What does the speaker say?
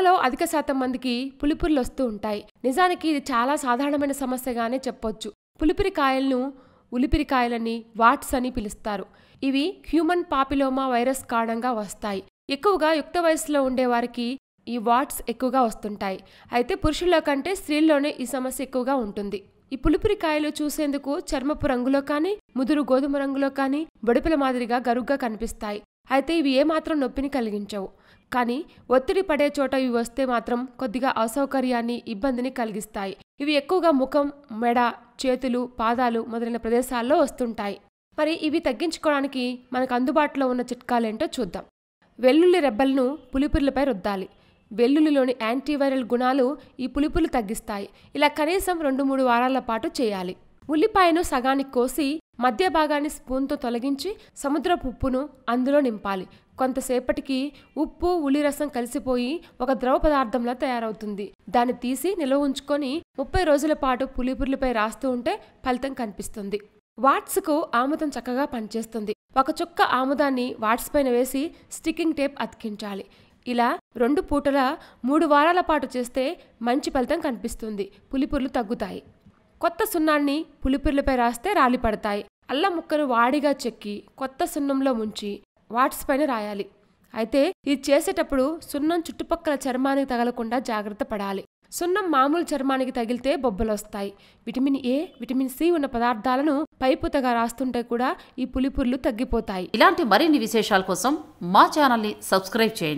మనలో అధిక శాతం మందికి పులిపురులు వస్తూ ఉంటాయి. నిజానికి ఇది చాలా సాధారణమైన సమస్యగానే చెప్పొచ్చు. పులిపిరి కాయలను ఉలిపిరికాయలని వాట్స్ అని పిలుస్తారు. ఇవి హ్యూమన్ పాపిలోమా వైరస్ కారణంగా వస్తాయి. ఎక్కువగా యుక్త వయసులో ఉండేవారికి ఈ వాట్స్ ఎక్కువగా వస్తుంటాయి. అయితే పురుషుల్లో కంటే స్త్రీల్లోనే ఈ సమస్య ఎక్కువగా ఉంటుంది. ఈ పులిపిరికాయలు చూసేందుకు చర్మపు రంగులో కానీ ముదురు గోధుమ రంగులో కానీ బొడిపిల మాదిరిగా గరుగ్గా కనిపిస్తాయి. అయితే ఇవి ఏమాత్రం నొప్పిని కలిగించవు. కానీ ఒత్తిడి పడే చోట ఇవి వస్తే మాత్రం కొద్దిగా అసౌకర్యాన్ని ఇబ్బందిని కలిగిస్తాయి. ఇవి ఎక్కువగా ముఖం మెడ చేతులు పాదాలు మొదలైన ప్రదేశాల్లో వస్తుంటాయి. మరి ఇవి తగ్గించుకోవడానికి మనకు అందుబాటులో ఉన్న చిట్కాలేంటో చూద్దాం. వెల్లుల్లి రెబ్బలను పులిపుర్లపై రుద్దాలి. వెల్లుల్లిలోని యాంటీవైరల్ గుణాలు ఈ పులిపులు తగ్గిస్తాయి. ఇలా కనీసం రెండు మూడు వారాల పాటు చేయాలి. ఉల్లిపాయను సగానికి కోసి మధ్య భాగాన్ని స్పూన్తో తొలగించి సముద్రపు ఉప్పును అందులో నింపాలి. కొంతసేపటికి ఉప్పు ఉల్లిరసం కలిసిపోయి ఒక ద్రవ పదార్థంలా తయారవుతుంది. దాన్ని తీసి నిల్వ ఉంచుకొని ముప్పై రోజుల పాటు పులిపుర్లపై రాస్తూ ఉంటే ఫలితం కనిపిస్తుంది. వాట్స్కు ఆముదం చక్కగా పనిచేస్తుంది. ఒక చుక్క ఆముదాన్ని వాట్స్ పైన వేసి స్టిక్కింగ్ టేప్ అతికించాలి. ఇలా రెండు పూటల మూడు వారాల పాటు చేస్తే మంచి ఫలితం కనిపిస్తుంది. పులిపుర్లు తగ్గుతాయి. కొత్త సున్నాన్ని పులిపుర్లపై రాస్తే రాలి పడతాయి. అల్లం ముక్కను వాడిగా చెక్కి కొత్త సున్నంలో ముంచి వాట్స్ పైన రాయాలి. అయితే ఇది చేసేటప్పుడు సున్నం చుట్టుపక్కల చర్మానికి తగలకుండా జాగ్రత్త పడాలి. సున్నం మామూలు చర్మానికి తగిలితే బొబ్బలొస్తాయి. విటమిన్ ఏ విటమిన్ సి ఉన్న పదార్థాలను పైపుతగా రాస్తుంటే కూడా ఈ పులిపుర్లు తగ్గిపోతాయి. ఇలాంటి మరిన్ని విశేషాల కోసం మా ఛానల్ని సబ్స్క్రైబ్ చేయండి.